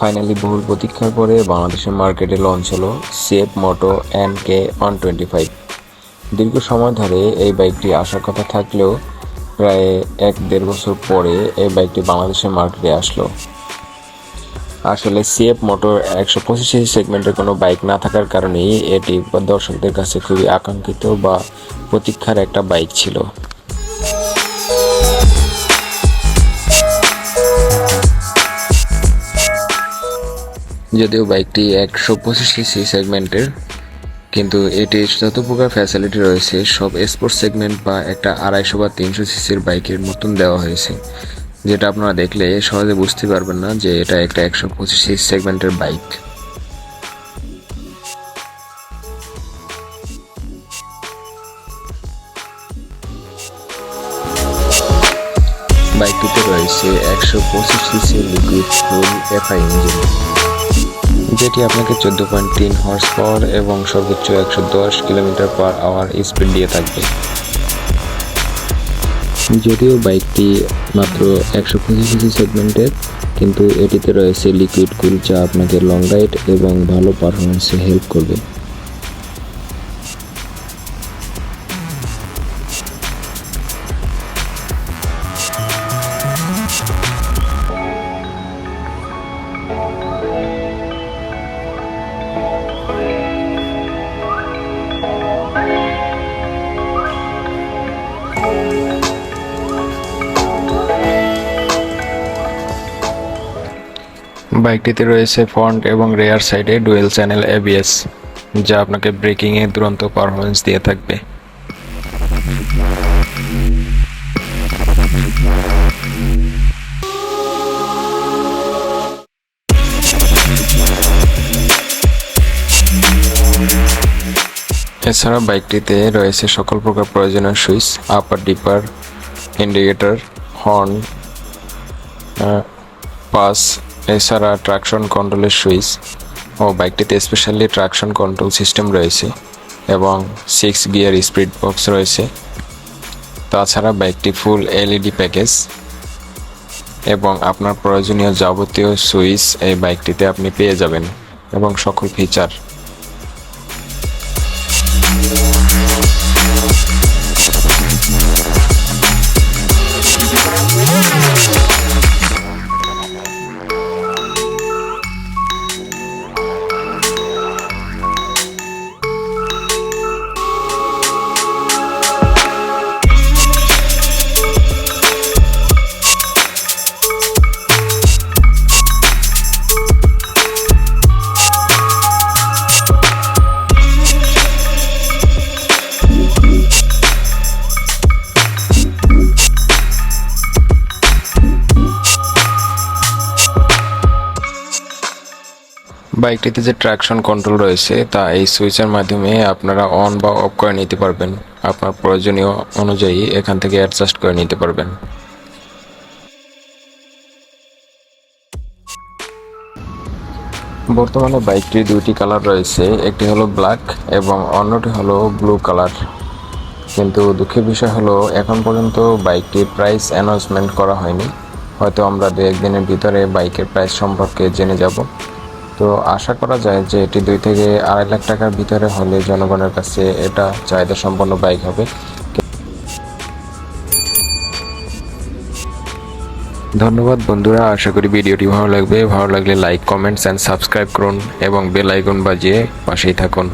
Finally বহুল প্রতীক্ষার পরে বাংলাদেশের মার্কেটে লঞ্চ হলো CF Moto N K one twenty five দীর্ঘ সময় ধরে এই বাইকটি আসার কথা থাকলেও প্রায় এক দেড় বছর পরে এই বাইকটি বাংলাদেশের মার্কেটে আসলো। আসলে সিএফ মোটর একশো পঁচিশ সেগমেন্টের কোনো বাইক না থাকার কারণেই এটি দর্শকদের কাছে খুবই আকাঙ্ক্ষিত বা প্রতীক্ষার একটা বাইক ছিল। যদিও বাইকটি একশো পঁচিশ সিসি সেগমেন্টের, কিন্তু এটির যত প্রকার ফ্যাসিলিটি রয়েছে, সব স্পোর্টস সেগমেন্ট বা একটা আড়াইশো বা তিনশো সিসির বাইকের মতন দেওয়া হয়েছে। যেটা আপনারা দেখলে সহজে বুঝতে পারবেন না যে এটা একটা একশো পঁচিশ সিসি সেগমেন্টের বাইক। বাইকটিতে রয়েছে একশো পঁচিশ সিসি লিকুইড ফুল এফআই ইঞ্জিন যেটি আপনাকে চোদ্দ পয়েন্ট তিন হর্স পাওয়ার এবং সর্বোচ্চ একশো দশ কিলোমিটার পার আওয়ার স্পিড দিয়ে থাকবে। যদিও বাইকটি মাত্র একশো পঁচিশ সিসি সেগমেন্টের কিন্তু এটিতে রয়েছে লিকুইড কুল যা আপনাকে লং রাইড এবং ভালো পারফরমেন্সে হেল্প করবে। বাইকটিতে রয়েছে ফ্রন্ট এবং রেয়ার সাইডে ডুয়েল চ্যানেল এবিএস যা আপনাকে ব্রেকিংয়ে দুরন্ত পারফরমেন্স দিয়ে থাকবে। এছাড়া বাইকটিতে রয়েছে সকল প্রকার প্রয়োজনীয় switch upper dipper indicator horn pass, এছাড়া ট্রাকশন কন্ট্রোলের সুইচ ও বাইকটিতে স্পেশালি ট্রাকশন কন্ট্রোল সিস্টেম রয়েছে এবং সিক্স গিয়ার স্পিড বক্স রয়েছে। তাছাড়া বাইকটি ফুল এলইডি প্যাকেজ এবং আপনার প্রয়োজনীয় যাবতীয় সুইচ এই বাইকটিতে আপনি পেয়ে যাবেন এবং সকল ফিচার বাইকটিতে যে ট্র্যাকশন কন্ট্রোল রয়েছে, তা এই সুইচের মাধ্যমে আপনারা অন বা অফ করে নিতে পারবেন। আপনার প্রয়োজনীয় অনুযায়ী এখান থেকে অ্যাডজাস্ট করে নিতে পারবেন। বর্তমানে বাইকটির দুইটি কালার রয়েছে, একটি হলো ব্ল্যাক এবং অন্যটি হলো ব্লু কালার কিন্তু দুঃখের বিষয় হলো, এখন পর্যন্ত বাইকটির প্রাইস অ্যানাউন্সমেন্ট করা হয়নি। হয়তো আমরা দু একদিনের ভিতরে বাইকের প্রাইস সম্পর্কে জেনে যাব। তো আশা করা যায় যে এটি দুই থেকে আড়াই লাখ টাকার ভিতরে হলে জনগণের কাছে এটা চাহিদা সম্পন্ন বাইক হবে। ধন্যবাদ বন্ধুরা, আশা করি ভিডিওটি ভালো লাগবে। ভালো লাগলে লাইক কমেন্টস অ্যান্ড সাবস্ক্রাইব করুন এবং বেল আইকন বাজিয়ে পাশেই থাকুন।